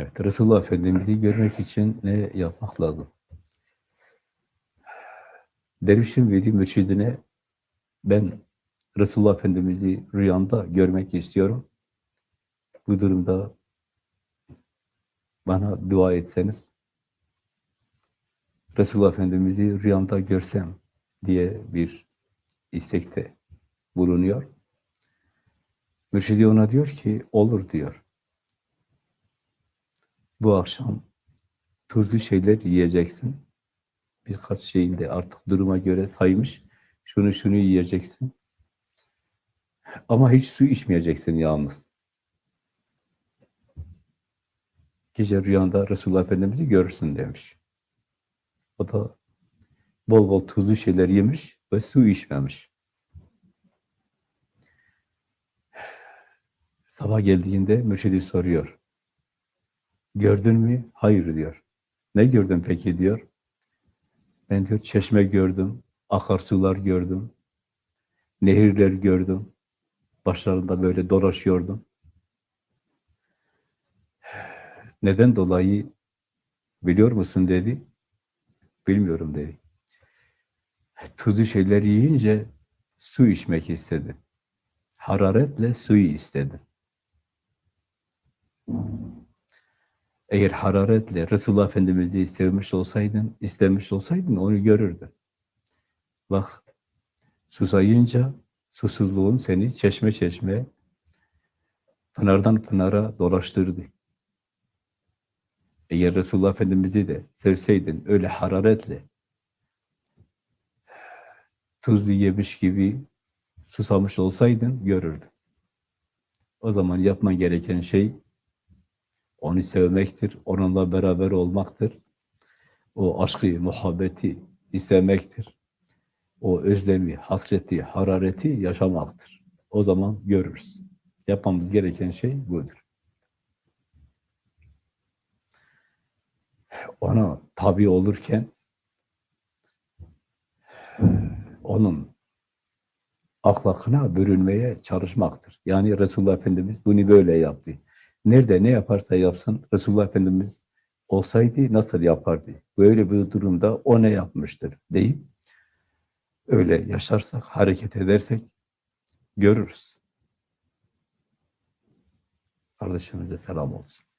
Evet, Resulullah Efendimiz'i görmek için ne yapmak lazım? Dervişin veli mürşidine ben Resulullah Efendimiz'i rüyamda görmek istiyorum. Bu durumda bana dua etseniz Resulullah Efendimiz'i rüyamda görsem diye bir istekte bulunuyor. Mürşidi ona diyor ki olur diyor. Bu akşam tuzlu şeyler yiyeceksin. Birkaç şeyin de artık duruma göre saymış. Şunu şunu yiyeceksin. Ama hiç su içmeyeceksin yalnız. Gece rüyanda Resulullah Efendimiz'i görürsün demiş. O da bol bol tuzlu şeyler yemiş ve su içmemiş. Sabah geldiğinde mürşidi soruyor. Gördün mü? Hayır diyor. Ne gördün peki diyor. Ben diyor çeşme gördüm, akarsular gördüm, nehirler gördüm. Başlarında böyle dolaşıyordum. Neden dolayı biliyor musun dedi. Bilmiyorum dedi. Tuzlu şeyler yiyince su içmek istedi. Hararetle suyu istedi. Eğer hararetle Resulullah Efendimiz'i sevmiş olsaydın, istemiş olsaydın onu görürdün. Bak, susayınca susuzluğun seni çeşme çeşme, pınardan pınara dolaştırdı. Eğer Resulullah Efendimiz'i de sevseydin, öyle hararetle, tuzlu yemiş gibi susamış olsaydın, görürdün. O zaman yapman gereken şey, onu sevmektir, onunla beraber olmaktır. O aşkı, muhabbeti istemektir. O özlemi, hasreti, harareti yaşamaktır. O zaman görürüz. Yapmamız gereken şey budur. Ona tabi olurken onun ahlakına bürünmeye çalışmaktır. Yani Resulullah Efendimiz bunu böyle yaptı. Nerede ne yaparsa yapsın Resulullah Efendimiz olsaydı nasıl yapardı? Böyle bir durumda o ne yapmıştır deyip öyle yaşarsak, hareket edersek görürüz. Kardeşimize selam olsun.